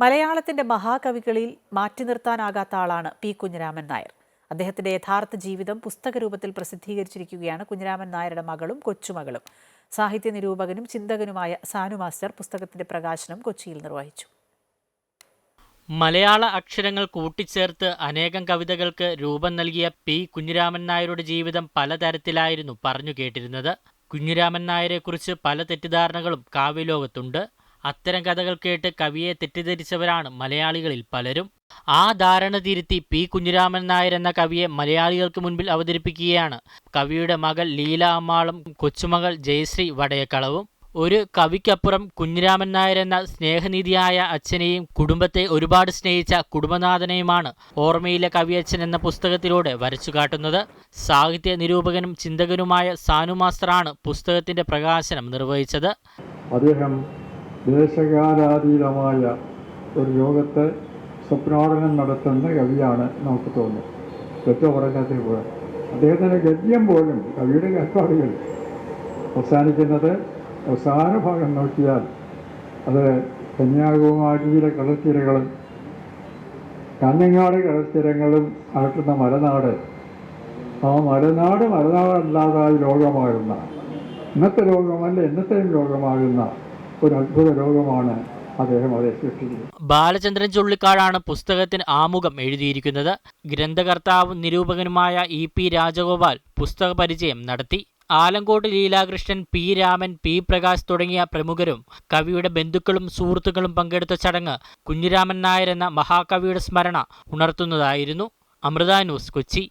മലയാളത്തിന്റെ മഹാകവികളിൽ മാറ്റി നിർത്താനാകാത്ത ആളാണ് പി കുഞ്ഞിരാമൻ നായർ. അദ്ദേഹത്തിന്റെ യഥാർത്ഥ ജീവിതം പുസ്തക രൂപത്തിൽ പ്രസിദ്ധീകരിച്ചിരിക്കുകയാണ് കുഞ്ഞിരാമൻ നായരുടെ മകളും കൊച്ചുമകളും. സാഹിത്യ നിരൂപകനും ചിന്തകനുമായ സാനു മാസ്റ്റർ പുസ്തകത്തിന്റെ പ്രകാശനം കൊച്ചിയിൽ നിർവഹിച്ചു. മലയാള അക്ഷരങ്ങൾ കൂട്ടിച്ചേർത്ത് അനേകം കവിതകൾക്ക് രൂപം നൽകിയ പി കുഞ്ഞിരാമൻ നായരുടെ ജീവിതം പലതരത്തിലായിരുന്നു പറഞ്ഞു കേട്ടിരുന്നത്. കുഞ്ഞിരാമൻ നായരെക്കുറിച്ച് പല തെറ്റിദ്ധാരണകളും കാവ്യലോകത്തുണ്ട്. അത്തരം കഥകൾ കേട്ട് കവിയെ തെറ്റിദ്ധരിച്ചവരാണ് മലയാളികളിൽ പലരും. ആ ധാരണ തിരുത്തി പി. കുഞ്ഞിരാമൻ നായർ എന്ന കവിയെ മലയാളികൾക്ക് മുൻപിൽ അവതരിപ്പിക്കുകയാണ്. കവിയുടെ മകൾ ലീല അമ്മാളും കൊച്ചുമകൾ ജയശ്രീ വടയക്കളവും. ഒരു കവിക്കപ്പുറം കുഞ്ഞിരാമൻ നായർ എന്ന സ്നേഹനിധിയായ അച്ഛനെയും കുടുംബത്തെ ഒരുപാട് സ്നേഹിച്ച കുടുംബനാഥനെയുമാണ് ഓർമ്മയിലെ കവിയച്ഛൻ എന്ന പുസ്തകത്തിലൂടെ വരച്ചു കാട്ടുന്നത്. സാഹിത്യ നിരൂപകനും ചിന്തകനുമായ സാനു മാസ്റ്ററാണ് പുസ്തകത്തിന്റെ പ്രകാശനം നിർവഹിച്ചത്. അദ്ദേഹം ദേശകാലാതീതമായ ഒരു ലോകത്തെ സ്വപ്നാടനം നടത്തുന്ന കവിയാണ് നമുക്ക് തോന്നുന്നത്. തെറ്റോ പറഞ്ഞതിന് പോലെ അദ്ദേഹത്തിന്റെ ഗദ്യം പോലും കവിയുടെ കൽപ്പാടുകൾ അവസാനിക്കുന്നത് അവസാന ഭാഗം നോക്കിയാൽ അത് കന്യാകുമാരിയിലെ കടൽത്തിരകളും കന്നങ്ങാട് കടൽത്തിരങ്ങളും അകറ്റുന്ന മലനാട് ആ മലനാട് മലനാടല്ലാതായി ലോകമാകുന്ന ഇന്നത്തെ ലോകമല്ല എന്നത്തെയും ലോകമാകുന്ന ഒരു അത്ഭുത രോഗമാണ് ബാലചന്ദ്രൻ ചുള്ളിക്കാടാണ് പുസ്തകത്തിന് ആമുഖം എഴുതിയിരിക്കുന്നത്. ഗ്രന്ഥകർത്താവും നിരൂപകനുമായ ഇ പി രാജഗോപാൽ പുസ്തക പരിചയം നടത്തി. ആലങ്കോട്ട് ലീലാകൃഷ്ണൻ പി രാമൻ പി പ്രകാശ് തുടങ്ങിയ പ്രമുഖരും കവിയുടെ ബന്ധുക്കളും സുഹൃത്തുക്കളും പങ്കെടുത്ത ചടങ്ങ് കുഞ്ഞിരാമൻ നായർ എന്ന മഹാകവിയുടെ സ്മരണ ഉണർത്തുന്നതായിരുന്നു. അമൃത ന്യൂസ് കൊച്ചി.